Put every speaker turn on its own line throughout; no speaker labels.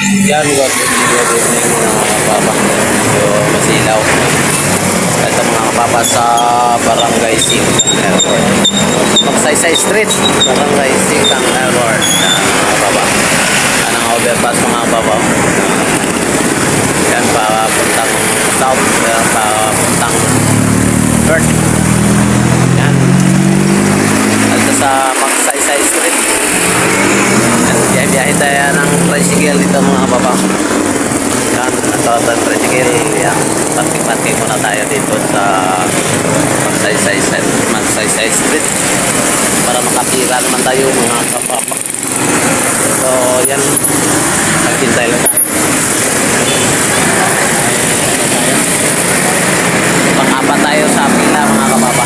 Yan, good, good evening mga kapapa. Medyo masilaw. Ito mga kapapa sa Barangay Singkang Airport. Magsaysay Street, Barangay Singkang Airport. Yan mga kapapa. Yan ang overpass mga kapapa. Yan, papuntang south, yan, papuntang north. Yan. Ito sa Magsaysay Street. Biyahe-biyahe tayo ng tricycle dito mga kababa. Yan, ito ang tricycle. Yan, parking-parking muna tayo dito sa Magsaysay Magsaysay Street para makatira naman tayo mga kababa. So, yan. Naghintay lang tayo. Pang-apat tayo sa pila mga kababa.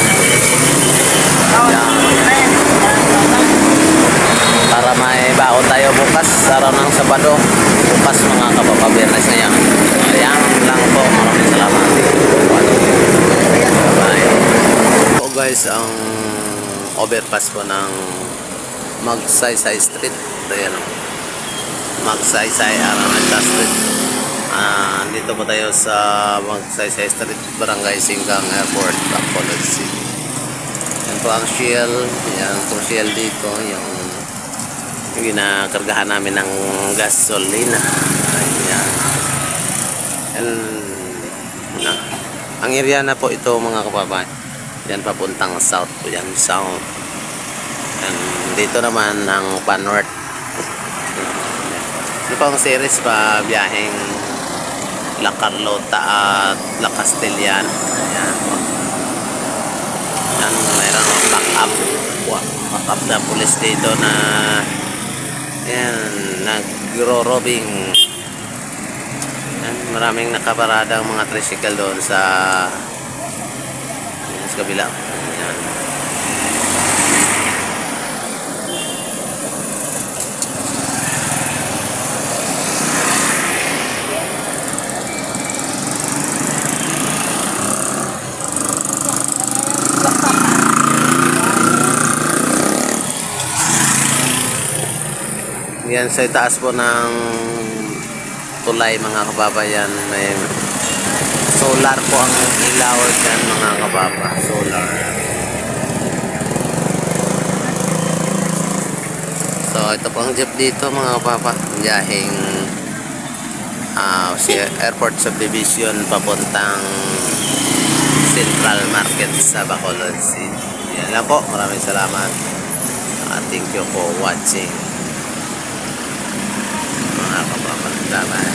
Yan may baon tayo bukas araw ng Sabado. Bukas mga kapapabiyernes na yan. Ayan lang po. Maraming salamat. Bye. Po guys ang overpass po ng Magsaysay Street. Ito yan o Magsaysay Araneta Street. Ah, dito po tayo sa Magsaysay Street Barangay Singkang Airport Bacolod City. Yan po ang Shell. Yan po Shell dito yung ginakargahan namin ng gasolina ayan. And na, ang area na po ito mga kababayan yan papuntang south po yan south. And dito naman ang pan-north ito po ang series pa biyaheng La Carlota at La Castellan ayan. Yan mayroon back up. Back up na pulis dito na yan, nagro-robbing. Yan, maraming nakaparada ang mga tricycle doon sa yan, sa kabila. Yan. Yan sa taas po ng tulay mga kababayan. May solar po ang ilaw dyan mga kababa. Solar. So ito po ang jeep dito mga kababa. Biyaheng uh, si airport subdivision papuntang Central Market sa Bacolod City. Yan lang po. Maraming salamat. Uh, thank you for watching Bye-bye.